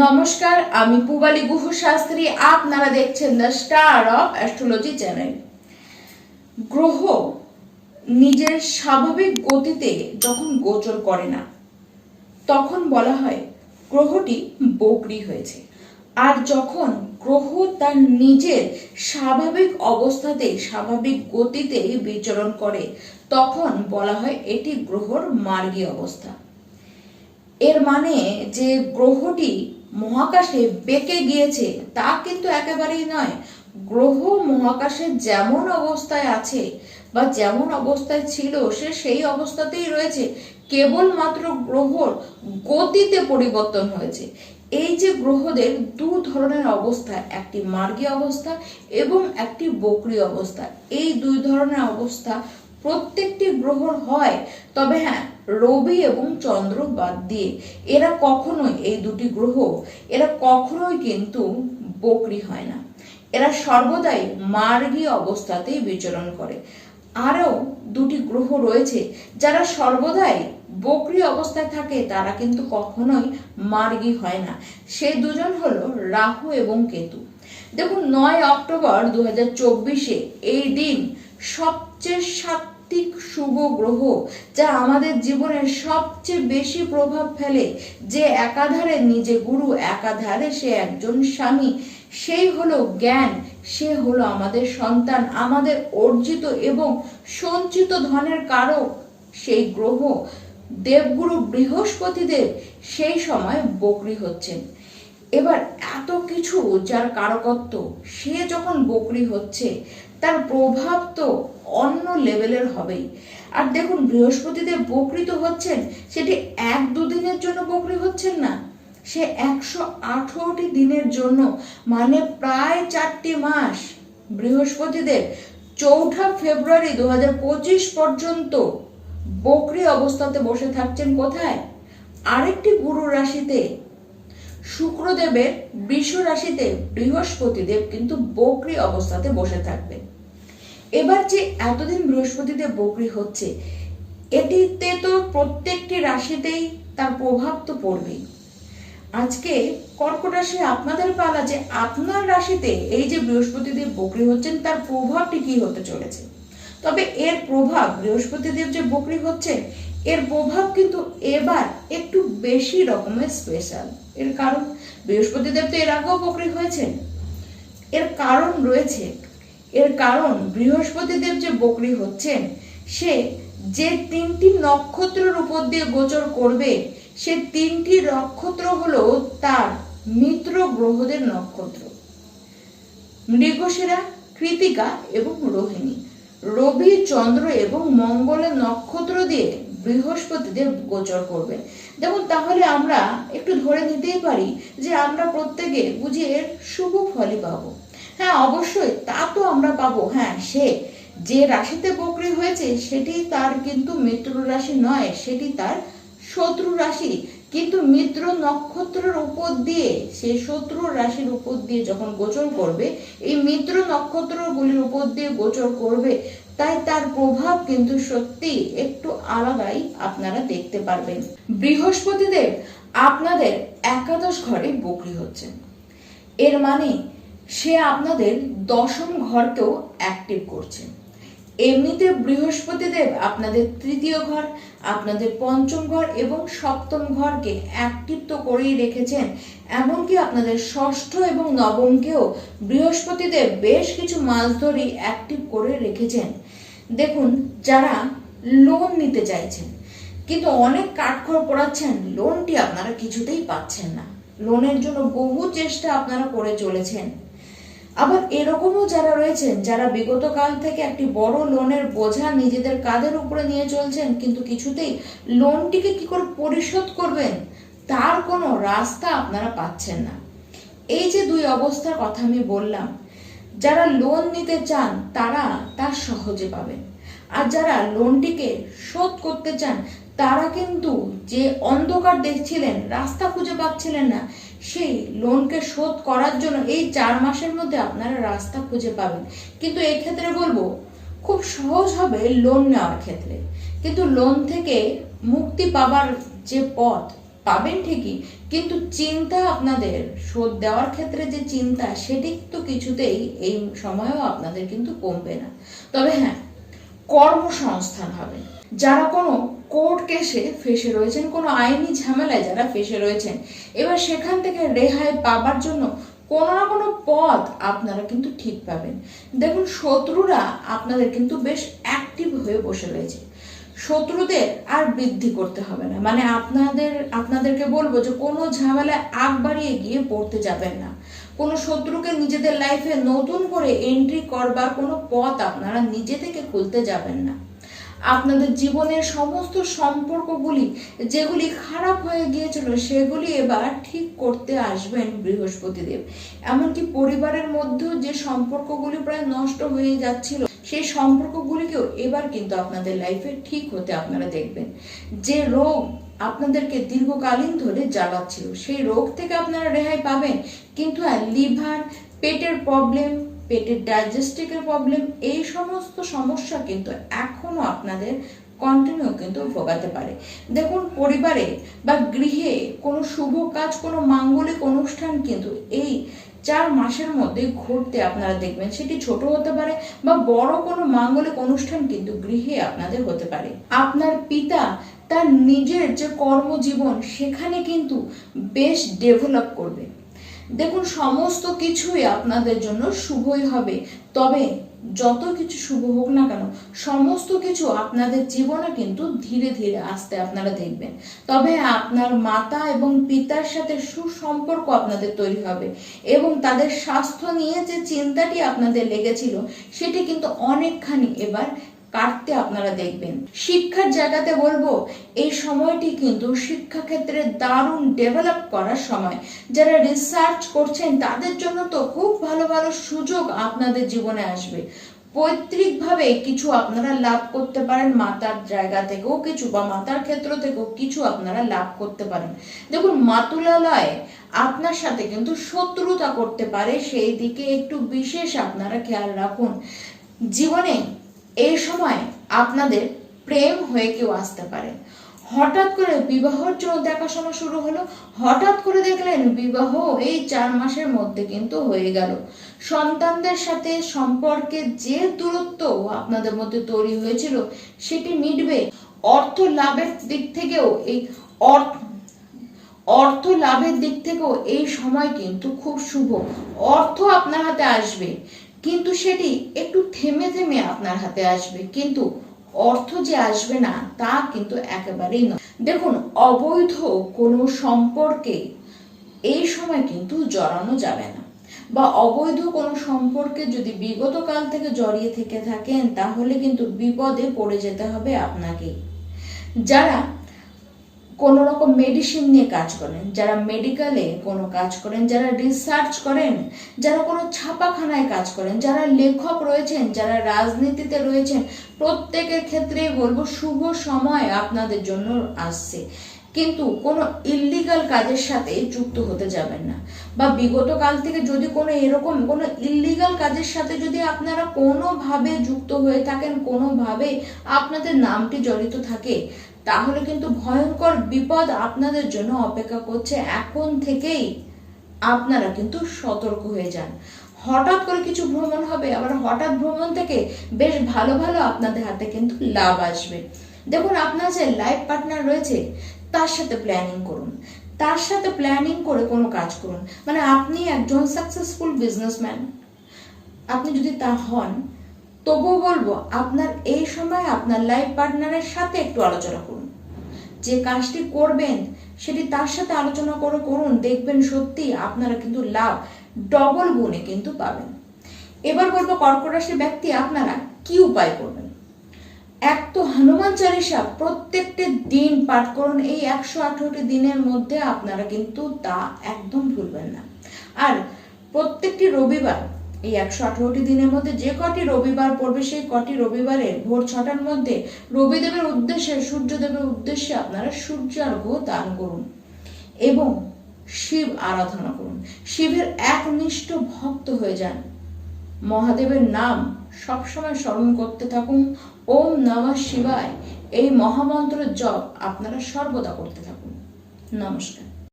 নমস্কার, আমি পুবালি গুহ শাস্ত্রী আপনারা দেখছেন the star of astrology channel. গ্রহ নিজের স্বাভাবিক গতিতে যখন গোচর করে না, তখন বলা হয় গ্রহটি বকরি হয়েছে। আর যখন গ্রহ তার নিজের স্বাভাবিক অবস্থাতে, স্বাভাবিক গতিতে বিচরণ করে, তখন বলা হয় এটি গ্রহর মার্গী অবস্থা। এর মানে যে গ্রহটি মহাকাশে বেঁকে গিয়েছে, তা কিন্তু একেবারেই নয়। গ্রহ মহাকাশে যেমন অবস্থায় আছে বা যেমন অবস্থায় ছিল, সে সেই অবস্থাতেই রয়েছে। কেবলমাত্র গ্রহর গতিতে পরিবর্তন হয়েছে। এই যে গ্রহদের দু ধরনের অবস্থা, একটি মার্গী অবস্থা এবং একটি বকরি অবস্থা। এই দুই ধরনের অবস্থা প্রত্যেকটি গ্রহর হয়। তবে হ্যাঁ রবি এবং চন্দ্র বাদ দিয়ে। এরা কখনোই এই দুটি গ্রহ, এরা কখনোই কিন্তু বকরি হয় না। এরা সর্বদাই মার্গী অবস্থাতেই বিচরণ করে। আরও দুটি গ্রহ রয়েছে, যারা সর্বদাই বকরি অবস্থায় থাকে, তারা কিন্তু কখনোই মার্গী হয় না। সে দুজন হলো রাহু এবং কেতু। দেখুন, নয় অক্টোবর দু এই দিন সবচেয়ে সাত্বিক শুভ গ্রহ, যা আমাদের জীবনের সবচেয়ে বেশি প্রভাব ফেলে, যে একাধারে নিজে গুরু, একাধারে সে একজন স্বামী। সেই হলো জ্ঞান, সে হলো আমাদের সন্তান, আমাদের অর্জিত এবং সঞ্চিত ধনের কারক। সেই গ্রহ, দেবগুরু বৃহস্পতিদের সেই সময় বকরি হচ্ছেন। এবার এত কিছু যার কারকত্ব, সে যখন বকরি হচ্ছে তার প্রভাব তো অন্য লেভেলের হবেই। আর দেখুন, বৃহস্পতিদেব বকরি তো হচ্ছেন, সেটি এক দুদিনের জন্য বকরি হচ্ছেন না। সে একশো আঠারোটি দিনের জন্য মানে প্রায় চারটি মাস, বৃহস্পতিদেব চৌঠা ফেব্রুয়ারি দু হাজার পঁচিশ পর্যন্ত বকরি অবস্থাতে বসে থাকছেন কোথায়? আরেকটি গুরু রাশিতে। শুক্রদেবের বৃষ রাশিতে বৃহস্পতিদেব কিন্তু বকরি অবস্থাতে বসে থাকবেন। এবার যে এতদিন বৃহস্পতিদেব বকরি হচ্ছে, এটিতে তো প্রত্যেকটি রাশিতেই তার প্রভাব তো পড়বেই। আজকে কর্কট রাশি আপনাদের পালা যে আপনার রাশিতে এই যে বৃহস্পতিদেব বকরি হচ্ছেন, তার প্রভাবটি কি হতে চলেছে? তবে এর প্রভাব বৃহস্পতিদেব যে বকরি হচ্ছে এর প্রভাব কিন্তু এবার একটু বেশি রকমের স্পেশাল এর কারণ বৃহস্পতিদেব তো এর আগেও বকরি হয়েছেন। এর কারণ রয়েছে এর কারণ বৃহস্পতিদেব যে বকরি হচ্ছেন, সে যে তিনটি নক্ষত্রের উপর দিয়ে গোচর করবে, সে তিনটি নক্ষত্র হলো তার মিত্র গ্রহদের নক্ষত্র। মৃগশিরা, কৃতিকা এবং রোহিণী। রবি, চন্দ্র এবং মঙ্গলের নক্ষত্র দিয়ে বৃহস্পতিদেব গোচর করবে দেখুন, তাহলে আমরা একটু ধরে নিতেই পারি যে আমরা প্রত্যেকে বুঝি এর শুভ ফলই পাবো। হ্যাঁ অবশ্যই, তা তো আমরা পাবো। হ্যাঁ সে যে রাশিতে বকরি হয়েছে, সেটি তার কিন্তু মিত্র রাশি নয়, সেটি তার শত্রু রাশি। কিন্তু মিত্র নক্ষত্রের উপর দিয়ে, সে শত্রু রাশির উপর দিয়ে যখন গোচর করবে, এই মিত্র নক্ষত্রগুলির উপর দিয়ে গোচর করবে, তাই তার প্রভাব কিন্তু সত্যি একটু আলাদাই আপনারা দেখতে পারবেন। বৃহস্পতিদেব আপনাদের একাদশ ঘরে বকরি হচ্ছেন। এর মানে সে আপনাদের দশম ঘরকেও অ্যাক্টিভ করছে। এমনিতে বৃহস্পতিদেব আপনাদের তৃতীয় ঘর, আপনাদের পঞ্চম ঘর এবং সপ্তম ঘরকে অ্যাক্টিভ তো করেই রেখেছেন, এমনকি আপনাদের ষষ্ঠ এবং নবমকেও বৃহস্পতিদেব বেশ কিছু মাস ধরেই অ্যাক্টিভ করে রেখেছেন। দেখুন, যারা লোন নিতে চাইছেন, কিন্তু অনেক কাঠখড় পড়াচ্ছেন লোনটি আপনারা কিছুতেই পাচ্ছেন না। লোনের জন্য বহু চেষ্টা আপনারা করে চলেছেন। আবার এরকমও যারা রয়েছেন, যারা বিগত কাল থেকে একটি বড় লোনের বোঝা নিজেদের কাঁধের উপরে নিয়ে চলছেন, কিন্তু কিছুতেই লোনটিকে কি করে পরিশোধ করবেন, তার কোনো রাস্তা আপনারা পাচ্ছেন না। এই যে দুই অবস্থার কথা আমি বললাম, যারা লোন নিতে চান, তারা তা সহজে পাবেন। আর যারা লোনটিকে শোধ করতে চান তারা কিন্তু যে অন্ধকার দেখছিলেন, রাস্তা খুঁজে পাচ্ছিলেন না, সেই লোনকে শোধ করার জন্য এই চার মাসের মধ্যে আপনারা রাস্তা খুঁজে পাবেন। কিন্তু এই ক্ষেত্রে বলব, খুব সহজ হবে লোন নেওয়ার ক্ষেত্রে। কিন্তু লোন থেকে মুক্তি পাবার যে পথ, পাবেন ঠিকই, কিন্তু চিন্তা আপনাদের, শোধ দেওয়ার ক্ষেত্রে যে চিন্তা, সেটি তো কিছুতেই এই সময়ও আপনাদের কিন্তু কমবে না। তবে হ্যাঁ কর্মসংস্থান হবে। যারা কোনো কোর্ট কেসে ফেসে রয়েছেন, কোনো আইনি ঝামেলায় যারা ফেসে রয়েছেন, এবার সেখান থেকে রেহাই পাবার জন্য কোনো না কোনো পথ আপনারা কিন্তু ঠিক পাবেন। দেখুন, শত্রুরা আপনাদের কিন্তু বেশ অ্যাক্টিভ হয়ে বসে রয়েছে। শত্রুদের আর বৃদ্ধি করতে হবে না। মানে আপনাদের, আপনাদেরকে বলব যে কোনো ঝামেলায় আগ বাড়িয়ে গিয়ে পড়তে যাবেন না। কোনো শত্রুকে নিজেদের লাইফে নতুন করে এন্ট্রি করবার কোনো পথ আপনারা নিজে থেকে খুলতে যাবেন না। আপনাদের জীবনের সমস্ত সম্পর্কগুলি, যেগুলি খারাপ হয়ে গিয়েছিল, সেগুলি এবার ঠিক করতে আসবেন বৃহস্পতিদেব। এমনকি পরিবারের মধ্যেও যে সম্পর্কগুলি প্রায় নষ্ট হয়ে যাচ্ছিল, সেই সম্পর্কগুলিকেও এবার কিন্তু আপনাদের লাইফে ঠিক হতে আপনারা দেখবেন। যে রোগ আপনাদেরকে দীর্ঘকালীন ধরে জ্বালাচ্ছিল, সেই রোগ থেকে আপনারা রেহাই পাবেন। কিন্তু হ্যাঁ লিভার পেটের প্রবলেম পেটের ডাইজেস্টিকের প্রবলেম, এই সমস্ত সমস্যা কিন্তু এখনও আপনাদের কন্টিনিউ কিন্তু ভোগাতে পারে। দেখুন, পরিবারে বা গৃহে কোনো শুভ কাজ, কোনো মাঙ্গলিক অনুষ্ঠান কিন্তু এই চার মাসের মধ্যে ঘটতে আপনারা দেখবেন। সেটি ছোট হতে পারে বা বড় কোনো মাঙ্গলিক অনুষ্ঠান কিন্তু গৃহে আপনাদের হতে পারে। আপনার পিতা তার নিজের যে কর্মজীবন, সেখানে কিন্তু বেশ ডেভেলপ করবে। দেখুন, সমস্ত কিছুই আপনাদের জন্য শুভই হবে। তবে যত কিছু শুভ হোক না কেন, সমস্ত কিছু আপনাদের জীবনে কিন্তু ধীরে ধীরে আসতে আপনারা দেখবেন। তবে আপনার মাতা এবং পিতার সাথে সুসম্পর্ক আপনাদের তৈরি হবে এবং তাদের স্বাস্থ্য নিয়ে যে চিন্তাটি আপনাদের লেগেছিল, সেটি কিন্তু অনেকখানি এবার কাটতে আপনারা দেখবেন। শিক্ষার জায়গাতে বলব, এই সময়টি কিন্তু শিক্ষাক্ষেত্রে দারুণ ডেভেলপ করার সময়। যারা রিসার্চ করছেন, তাদের জন্য তো খুব ভালো ভালো সুযোগ আপনাদের জীবনে আসবে। পৈতৃকভাবে কিছু আপনারা লাভ করতে পারেন, মাতার জায়গা থেকেও কিছু বা মাতার ক্ষেত্র থেকেও কিছু আপনারা লাভ করতে পারেন। দেখুন, মাতুলালয় আপনার সাথে কিন্তু শত্রুতা করতে পারে, সেই দিকে একটু বিশেষ আপনারা খেয়াল রাখুন। জীবনে এই সময় আপনাদের প্রেম হয়ে কেউ আসতে পারে। হঠাৎ করে বিবাহর জন্য দেখাশোনা শুরু হলো। হঠাৎ করে দেখলেন বিবাহ এই চার মাসের মধ্যে কিন্তু হয়ে গেল। সন্তানদের সাথে সম্পর্কে যে দূরত্ব আপনাদের মধ্যে তৈরি হয়েছিল, সেটি মিটবে। অর্থ লাভের দিক থেকেও এই অর্থ অর্থ লাভের দিক থেকেও এই সময় কিন্তু খুব শুভ। অর্থ আপনার হাতে আসবে। কিন্তু সেটি একটু থেমে থেমে আপনার হাতে আসবে। কিন্তু অর্থ যে আসবে না, তা কিন্তু একেবারেই নয়। দেখুন, অবৈধ কোনো সম্পর্কে এই সময় কিন্তু জড়ানো যাবে না। বা অবৈধ কোনো সম্পর্কে যদি বিগত কাল থেকে জড়িয়ে থেকে থাকেন, তাহলে কিন্তু বিপদে পড়ে যেতে হবে আপনাকে যারা কোনো রকম মেডিসিন নিয়ে কাজ করেন, যারা মেডিকেলে কোনো কাজ করেন, যারা রিসার্চ করেন, যারা কোনো ছাপাখানায় কাজ করেন, যারা লেখক রয়েছেন, যারা রাজনীতিতে রয়েছেন, প্রত্যেকের ক্ষেত্রেই বলব শুভ সময় আপনাদের জন্য আসছে। কিন্তু কোনো ইল্লিগাল কাজের সাথে যুক্ত হতে যাবেন না। বা বিগত কাল থেকে যদি কোনো এরকম কোনো ইল্লিগাল কাজের সাথে যদি আপনারা কোনোভাবে যুক্ত হয়ে থাকেন, কোনোভাবে আপনাদের নামটি জড়িত থাকে তাহলে কিন্তু ভয়ঙ্কর বিপদ আপনাদের জন্য অপেক্ষা করছে। এখন থেকেই আপনারা কিন্তু সতর্ক হয়ে যান। হঠাৎ করে কিছু ভ্রমণ হবে, আবার হঠাৎ ভ্রমণ থেকে বেশ ভালো ভালো আপনাদের হাতে কিন্তু লাভ আসবে। দেখুন, আপনার যে লাইফ পার্টনার রয়েছে, তার সাথে প্ল্যানিং করুন। তার সাথে প্ল্যানিং করে কোনো কাজ করুন। মানে আপনি একজন সাকসেসফুল বিজনেসম্যান আপনি যদি তা হন তবুও বলব, আপনার এই সময় আপনার লাইফ পার্টনারের সাথে একটু আলোচনা করুন। যে কাজটি করবেন, সেটি তার সাথে আলোচনা করে করুন, দেখবেন সত্যি আপনারা কিন্তু লাভ ডবল গুণে কিন্তু পাবেন। এবার বলব, কর্কট রাশির ব্যক্তি আপনারা কি উপায় করবেন? এক তো হনুমান চালিসা প্রত্যেকটি দিন পাঠ করুন, এই একশো আঠারোটি দিনের মধ্যে আপনারা কিন্তু তা একদম ভুলবেন না। আর প্রত্যেকটি রবিবার এই একশো আঠারোটি দিনের মধ্যে যে কটি রবিবার পড়বে, সেই কটি রবিবারে ভোর ছটার মধ্যে রবিদেবের উদ্দেশ্যে, সূর্যদেবের উদ্দেশ্যে আপনারা সূর্য সূর্যার্ঘ দান করুন এবং শিব আরাধনা করুন। শিবের একনিষ্ঠ ভক্ত হয়ে যান। মহাদেবের নাম সবসময় স্মরণ করতে থাকুন। ওম নমঃ শিবায়। এই মহামন্ত্রের জপ আপনারা সর্বদা করতে থাকুন। নমস্কার।